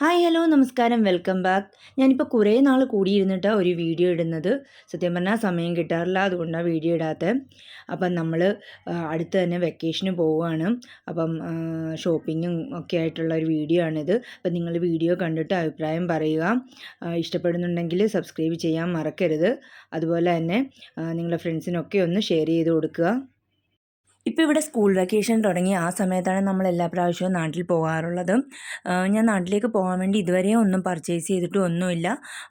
Hi hello നമസ്കാരം. Welcome back. ഞാനിപ്പോൾ കുറേ നാൾ കൂടിയിരുന്നിട്ട് ഒരു വീഡിയോ ഇടുന്നത്. സത്യം പറഞ്ഞാൽ സമയം കിട്ടാറില്ല അതുകൊണ്ടാണ് വീഡിയോ ഇടാത്തത് അപ്പം നമ്മൾ അടുത്ത് തന്നെ വെക്കേഷന് പോവുകയാണ്. അപ്പം ഷോപ്പിങ്ങും ഒക്കെ ആയിട്ടുള്ള ഒരു വീഡിയോ ആണിത്. അപ്പം നിങ്ങൾ വീഡിയോ കണ്ടിട്ട് അഭിപ്രായം പറയുക. ഇഷ്ടപ്പെടുന്നുണ്ടെങ്കിൽ സബ്സ്ക്രൈബ് ചെയ്യാൻ മറക്കരുത്. അതുപോലെ തന്നെ നിങ്ങളുടെ ഫ്രണ്ട്സിനൊക്കെ ഒന്ന് ഷെയർ ചെയ്ത് കൊടുക്കുക. ഇപ്പോൾ ഇവിടെ സ്കൂൾ വെക്കേഷൻ തുടങ്ങി ആ സമയത്താണ് നമ്മൾ എല്ലാ പ്രാവശ്യവും നാട്ടിൽ പോകാറുള്ളത്. ഞാൻ നാട്ടിലേക്ക് പോകാൻ വേണ്ടി ഇതുവരെ ഒന്നും പർച്ചേസ് ചെയ്തിട്ടും ഒന്നുമില്ല.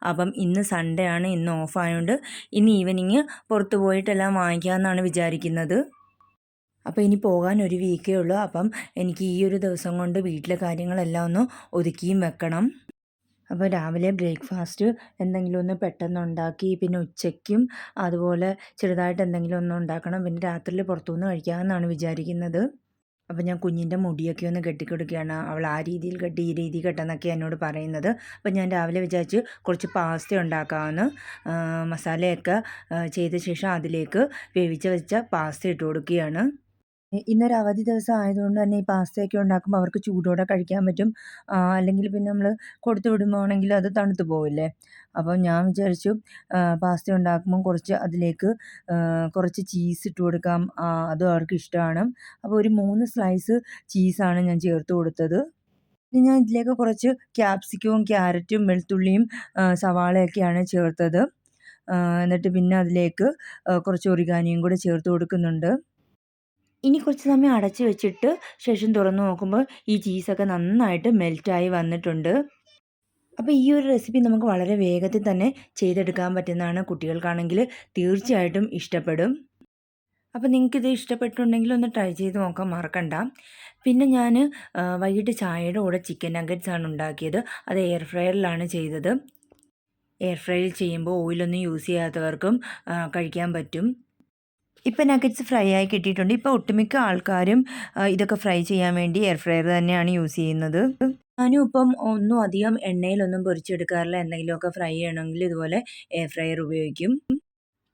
അപ്പം ഇന്ന് സൺഡേ ആണ് ഇന്ന് ഓഫ് ആയതുകൊണ്ട് ഇന്ന് ഈവനിങ് പുറത്ത് പോയിട്ടെല്ലാം വാങ്ങിക്കാമെന്നാണ് വിചാരിക്കുന്നത്. അപ്പോൾ ഇനി പോകാൻ ഒരു വീക്കേ ഉള്ളൂ. അപ്പം എനിക്ക് ഈ ഒരു ദിവസം കൊണ്ട് വീട്ടിലെ കാര്യങ്ങളെല്ലാം ഒന്ന് ഒതുക്കിയും വെക്കണം. അപ്പോൾ രാവിലെ ബ്രേക്ക്ഫാസ്റ്റ് എന്തെങ്കിലും ഒന്ന് പെട്ടെന്ന് ഉണ്ടാക്കി പിന്നെ ഉച്ചയ്ക്കും അതുപോലെ ചെറുതായിട്ട് എന്തെങ്കിലും ഒന്ന് ഉണ്ടാക്കണം പിന്നെ രാത്രിയിൽ പുറത്തുനിന്ന് കഴിക്കാമെന്നാണ് വിചാരിക്കുന്നത്. അപ്പോൾ ഞാൻ കുഞ്ഞിന്റെ മുടിയൊക്കെ ഒന്ന് കെട്ടിക്കൊടുക്കുകയാണ്. അവൾ ആ രീതിയിൽ കെട്ടി ഈ രീതിയിൽ കെട്ടെന്നൊക്കെ എന്നോട് പറയുന്നത്. അപ്പോൾ ഞാൻ രാവിലെ വിചാരിച്ച് കുറച്ച് പാസ്ത ഉണ്ടാക്കാമെന്ന്. മസാലയൊക്കെ ചെയ്ത ശേഷം അതിലേക്ക് വേവിച്ച് വെച്ച പാസ്ത ഇട്ട് കൊടുക്കുകയാണ്. ഇന്നൊരു അവധി ദിവസം ആയതുകൊണ്ട് തന്നെ ഈ പാസ്തയൊക്കെ ഉണ്ടാക്കുമ്പോൾ അവർക്ക് ചൂടോടെ കഴിക്കാൻ പറ്റും. അല്ലെങ്കിൽ പിന്നെ നമ്മൾ കൊടുത്തു വിടുമ്പോഴാണെങ്കിൽ അത് തണുത്തു പോവില്ലേ? അപ്പോൾ ഞാൻ വിചാരിച്ചു പാസ്ത ഉണ്ടാക്കുമ്പോൾ കുറച്ച് അതിലേക്ക് കുറച്ച് ചീസ് ഇട്ട് കൊടുക്കാം. അതും അവർക്ക് ഇഷ്ടമാണ്. അപ്പോൾ ഒരു മൂന്ന് സ്ലൈസ് ചീസാണ് ഞാൻ ചേർത്ത് കൊടുത്തത്. പിന്നെ ഞാൻ ഇതിലേക്ക് കുറച്ച് ക്യാപ്സിക്കവും ക്യാരറ്റും വെളുത്തുള്ളിയും സവാളയൊക്കെയാണ് ചേർത്തത്. എന്നിട്ട് പിന്നെ അതിലേക്ക് കുറച്ച് ഒറിഗാനിയും കൂടെ ചേർത്ത് കൊടുക്കുന്നുണ്ട്. ഇനി കുറച്ച് സമയം അടച്ചു വെച്ചിട്ട് ശേഷം തുറന്നു നോക്കുമ്പോൾ ഈ ചീസൊക്കെ നന്നായിട്ട് മെൽറ്റായി വന്നിട്ടുണ്ട്. അപ്പോൾ ഈ ഒരു റെസിപ്പി നമുക്ക് വളരെ വേഗത്തിൽ തന്നെ ചെയ്തെടുക്കാൻ പറ്റുന്നതാണ്. കുട്ടികൾക്കാണെങ്കിൽ തീർച്ചയായിട്ടും ഇഷ്ടപ്പെടും. അപ്പോൾ നിങ്ങൾക്കിത് ഇഷ്ടപ്പെട്ടുണ്ടെങ്കിൽ ഒന്ന് ട്രൈ ചെയ്ത് നോക്കാൻ മറക്കണ്ട. പിന്നെ ഞാൻ വൈകിട്ട് ചായയുടെ കൂടെ ചിക്കൻ നഗറ്റ്സ് ആണ് ഉണ്ടാക്കിയത്. അത് എയർ ഫ്രയറിലാണ് ചെയ്തത്. എയർ ഫ്രൈയിൽ ചെയ്യുമ്പോൾ ഓയിലൊന്നും യൂസ് ചെയ്യാത്തവർക്കും കഴിക്കാൻ പറ്റും. ഇപ്പം നഗറ്റ്സ് ഫ്രൈ ആയി കിട്ടിയിട്ടുണ്ട്. ഇപ്പോൾ ഒട്ടുമിക്ക ആൾക്കാരും ഇതൊക്കെ ഫ്രൈ ചെയ്യാൻ വേണ്ടി എയർ ഫ്രയർ തന്നെയാണ് യൂസ് ചെയ്യുന്നത്. ഞാനും ഇപ്പം ഒന്നും അധികം എണ്ണയിലൊന്നും പൊരിച്ചെടുക്കാറില്ല. എന്തെങ്കിലുമൊക്കെ ഫ്രൈ ചെയ്യണമെങ്കിൽ ഇതുപോലെ എയർ ഫ്രയർ ഉപയോഗിക്കും.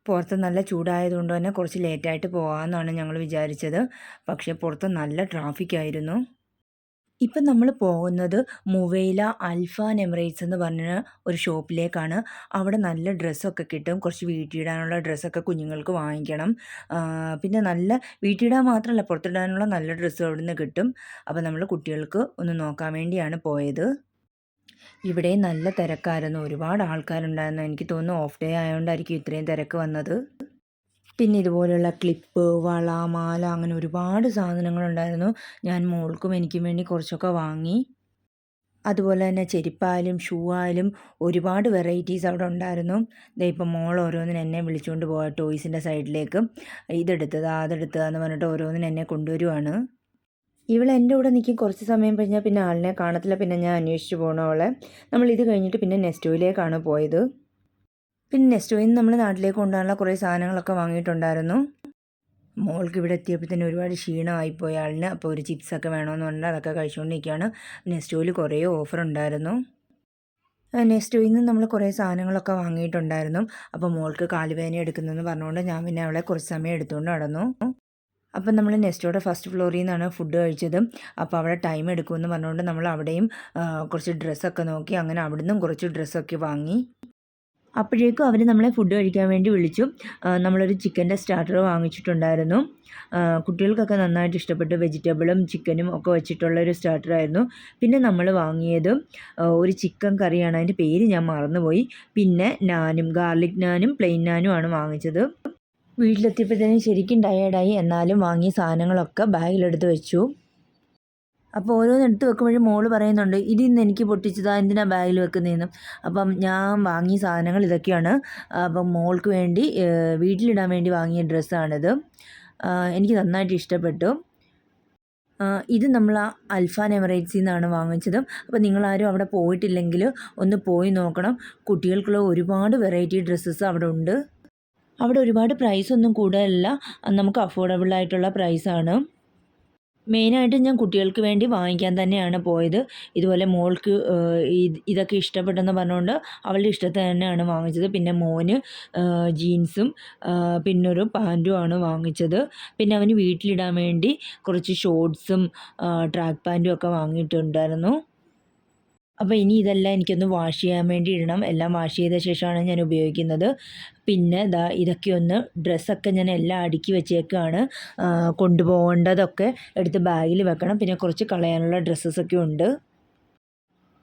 പുറത്ത് നല്ല ചൂടായതുകൊണ്ട് തന്നെ കുറച്ച് ലേറ്റായിട്ട് പോകാമെന്നാണ് ഞങ്ങൾ വിചാരിച്ചത്. പക്ഷേ പുറത്ത് നല്ല ട്രാഫിക് ആയിരുന്നു. ഇപ്പം നമ്മൾ പോകുന്നത് മുവൈല അൽഫാൻ എമിറേറ്റ്സ് എന്ന് പറഞ്ഞ ഒരു ഷോപ്പിലേക്കാണ്. അവിടെ നല്ല ഡ്രസ്സൊക്കെ കിട്ടും. കുറച്ച് വീട്ടിലിടാനുള്ള ഡ്രസ്സൊക്കെ കുഞ്ഞുങ്ങൾക്ക് വാങ്ങിക്കണം. പിന്നെ നല്ല വീട്ടിലിടാൻ മാത്രമല്ല പുറത്തിടാനുള്ള നല്ല ഡ്രസ്സ് അവിടെ നിന്ന് കിട്ടും. അപ്പോൾ നമ്മൾ കുട്ടികൾക്ക് ഒന്ന് നോക്കാൻ വേണ്ടിയാണ് പോയത്. ഇവിടെ നല്ല തിരക്കായിരുന്നു. ഒരുപാട് ആൾക്കാരുണ്ടായിരുന്നു. എനിക്ക് തോന്നുന്നു ഓഫ് ഡേ ആയതുകൊണ്ടായിരിക്കും ഇത്രയും തിരക്ക് വന്നത്. പിന്നെ ഇതുപോലെയുള്ള ക്ലിപ്പ് വള മാല അങ്ങനെ ഒരുപാട് സാധനങ്ങളുണ്ടായിരുന്നു. ഞാൻ മോൾക്കും എനിക്കും വേണ്ടി കുറച്ചൊക്കെ വാങ്ങി. അതുപോലെ തന്നെ ചെരുപ്പായാലും ഷൂ ആയാലും ഒരുപാട് വെറൈറ്റീസ് അവിടെ ഉണ്ടായിരുന്നു. ദേ ഇപ്പം മോൾ ഓരോന്നിനും എന്നെ വിളിച്ചുകൊണ്ട് പോകാം ടോയ്സിന്റെ സൈഡിലേക്ക് ഇതെടുത്തത് അതെടുത്തതെന്ന് പറഞ്ഞിട്ട് ഓരോന്നിനും എന്നെ കൊണ്ടുവരുവാണ്. ഇവൾ എന്റെ കൂടെ നിൽക്കും. കുറച്ച് സമയം കഴിഞ്ഞാൽ പിന്നെ ആളിനെ കാണത്തില്ല. പിന്നെ ഞാൻ അന്വേഷിച്ച് പോകണവളെ നമ്മൾ ഇത് കഴിഞ്ഞിട്ട് പിന്നെ നെസ്റ്റോയിലേക്കാണ് പോയത്. പിന്നെ നെക്സ്റ്റ് നമ്മൾ നാട്ടിലേക്ക് കൊണ്ടുപോകാനുള്ള കുറേ സാധനങ്ങളൊക്കെ വാങ്ങിയിട്ടുണ്ടായിരുന്നു. മോൾക്ക് ഇവിടെ എത്തിയപ്പോഴത്തേന് ഒരുപാട് ക്ഷീണമായിപ്പോയി ആളിന്. അപ്പോൾ ഒരു ചിപ്സൊക്കെ വേണമെന്ന് പറഞ്ഞാൽ അതൊക്കെ കഴിച്ചുകൊണ്ടിരിക്കുകയാണ് നെസ്റ്റോയിൽ കുറേ ഓഫർ ഉണ്ടായിരുന്നു. നെക്സ്റ്റ് നിന്ന് നമ്മൾ കുറേ സാധനങ്ങളൊക്കെ വാങ്ങിയിട്ടുണ്ടായിരുന്നു. അപ്പോൾ മോൾക്ക് കാലുവേദന എടുക്കുന്നതെന്ന് പറഞ്ഞുകൊണ്ട് ഞാൻ പിന്നെ അവളെ കുറച്ച് സമയം എടുത്തുകൊണ്ട് നടന്നു. അപ്പം നമ്മൾ നെസ്റ്റോയുടെ ഫസ്റ്റ് ഫ്ലോറിൽ നിന്നാണ് ഫുഡ് കഴിച്ചത്. അപ്പോൾ അവിടെ ടൈം എടുക്കുമെന്ന് പറഞ്ഞുകൊണ്ട് നമ്മൾ അവിടെയും കുറച്ച് ഡ്രസ്സൊക്കെ നോക്കി അങ്ങനെ അവിടുന്ന് കുറച്ച് ഡ്രസ്സൊക്കെ വാങ്ങി. അപ്പോഴേക്കും അവർ നമ്മളെ ഫുഡ് കഴിക്കാൻ വേണ്ടി വിളിച്ചു. നമ്മളൊരു ചിക്കന്റെ സ്റ്റാർട്ടർ വാങ്ങിച്ചിട്ടുണ്ടായിരുന്നു. കുട്ടികൾക്കൊക്കെ നന്നായിട്ട് ഇഷ്ടപ്പെട്ടു. വെജിറ്റബിളും ചിക്കനും ഒക്കെ വെച്ചിട്ടുള്ള ഒരു സ്റ്റാർട്ടറായിരുന്നു പിന്നെ നമ്മൾ വാങ്ങിയത് ഒരു ചിക്കൻ കറിയാണ്. അതിന്റെ പേര് ഞാൻ മറന്നുപോയി. പിന്നെ നാനും ഗാർലിക് നാനും പ്ലെയിൻ നാനും ആണ് വാങ്ങിച്ചത്. വീട്ടിലെത്തിയപ്പോഴത്തേനും ശരിക്കും ടയേർഡായി എന്നാലും വാങ്ങിയ സാധനങ്ങളൊക്കെ ബാഗിലെടുത്ത് വെച്ചു. അപ്പോൾ ഓരോന്ന് എടുത്ത് വെക്കുമ്പോഴും മോൾ പറയുന്നുണ്ട് ഇതിന്ന് എനിക്ക് പൊട്ടിച്ചതാ എന്തിനാ ബാഗിൽ വെക്കുന്നതെന്നും അപ്പം ഞാൻ വാങ്ങിയ സാധനങ്ങൾ ഇതൊക്കെയാണ്. അപ്പം മോൾക്ക് വേണ്ടി വീട്ടിലിടാൻ വേണ്ടി വാങ്ങിയ ഡ്രസ്സാണിത്. എനിക്ക് നന്നായിട്ട് ഇഷ്ടപ്പെട്ടു. ഇത് നമ്മൾ അൽഫാൻ എമറേറ്റ്സിൽ നിന്നാണ് വാങ്ങിച്ചത്. അപ്പോൾ നിങ്ങളാരും അവിടെ പോയിട്ടില്ലെങ്കിൽ ഒന്ന് പോയി നോക്കണം. കുട്ടികൾക്കുള്ള ഒരുപാട് വെറൈറ്റി ഡ്രസ്സസ് അവിടെ ഉണ്ട്. അവിടെ ഒരുപാട് പ്രൈസ് ഒന്നും കൂടുതലല്ല നമുക്ക് അഫോർഡബിൾ ആയിട്ടുള്ള പ്രൈസാണ് മെയിനായിട്ട് ഞാൻ കുട്ടികൾക്ക് വേണ്ടി വാങ്ങിക്കാൻ തന്നെയാണ് പോയത്. ഇതുപോലെ മോൾക്ക് ഇതൊക്കെ ഇഷ്ടപ്പെട്ടെന്ന് പറഞ്ഞുകൊണ്ട് അവളുടെ ഇഷ്ടത്തിന് തന്നെയാണ് വാങ്ങിച്ചത്. പിന്നെ മോന് ജീൻസും പിന്നൊരു പാന്റും ആണ് വാങ്ങിച്ചത്. പിന്നെ അവന് വീട്ടിലിടാൻ വേണ്ടി കുറച്ച് ഷോർട്സും ട്രാക്ക് പാന്റും ഒക്കെ വാങ്ങിയിട്ടുണ്ടായിരുന്നു. അപ്പോൾ ഇനി ഇതെല്ലാം എനിക്കൊന്ന് വാഷ് ചെയ്യാൻ വേണ്ടി ഇടണം. എല്ലാം വാഷ് ചെയ്ത ശേഷമാണ് ഞാൻ ഉപയോഗിക്കുന്നത്. പിന്നെ ഇതാ ഇതൊക്കെ ഒന്ന് ഡ്രസ്സൊക്കെ ഞാൻ എല്ലാം അടുക്കി വെച്ചേക്കാണ്. കൊണ്ടുപോകേണ്ടതൊക്കെ എടുത്ത് ബാഗിൽ വെക്കണം. പിന്നെ കുറച്ച് കളയാനുള്ള ഡ്രസ്സസൊക്കെ ഉണ്ട്.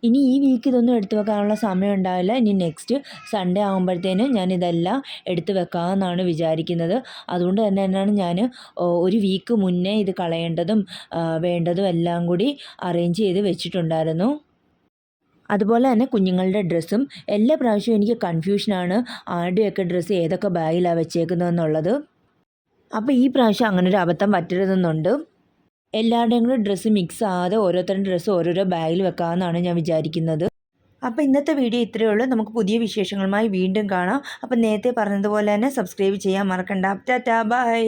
ഇനി ഈ വീക്ക് ഇതൊന്നും എടുത്തു വെക്കാനുള്ള സമയം ഉണ്ടാവില്ല. ഇനി നെക്സ്റ്റ് സൺഡേ ആകുമ്പോഴത്തേന് ഞാൻ ഇതെല്ലാം എടുത്തു വെക്കാമെന്നാണ് വിചാരിക്കുന്നത്. അതുകൊണ്ട് തന്നെ തന്നെയാണ് ഞാൻ ഒരു വീക്ക് മുന്നേ ഇത് കളയേണ്ടതും വേണ്ടതും എല്ലാം കൂടി അറേഞ്ച് ചെയ്ത് വെച്ചിട്ടുണ്ടായിരുന്നു. അതുപോലെ തന്നെ കുഞ്ഞുങ്ങളുടെ ഡ്രസ്സും എല്ലാ പ്രാവശ്യവും എനിക്ക് കൺഫ്യൂഷനാണ് ആരുടെയൊക്കെ ഡ്രസ്സ് ഏതൊക്കെ ബാഗിലാണ് വെച്ചേക്കുന്നതെന്നുള്ളത്. അപ്പോൾ ഈ പ്രാവശ്യം അങ്ങനെ ഒരു അബദ്ധം പറ്റരുതെന്നുണ്ട്. എല്ലാവരുടെയും കൂടെ ഡ്രസ്സ് മിക്സ് ആകാതെ ഓരോരുത്തരുടെ ഡ്രസ്സ് ഓരോരോ ബാഗിൽ വെക്കാമെന്നാണ് ഞാൻ വിചാരിക്കുന്നത്. അപ്പോൾ ഇന്നത്തെ വീഡിയോ ഇത്രയേ ഉള്ളൂ. നമുക്ക് പുതിയ വിശേഷങ്ങളുമായി വീണ്ടും കാണാം. അപ്പോൾ നേരത്തെ പറഞ്ഞതുപോലെ തന്നെ സബ്സ്ക്രൈബ് ചെയ്യാൻ മറക്കണ്ട. Tata bye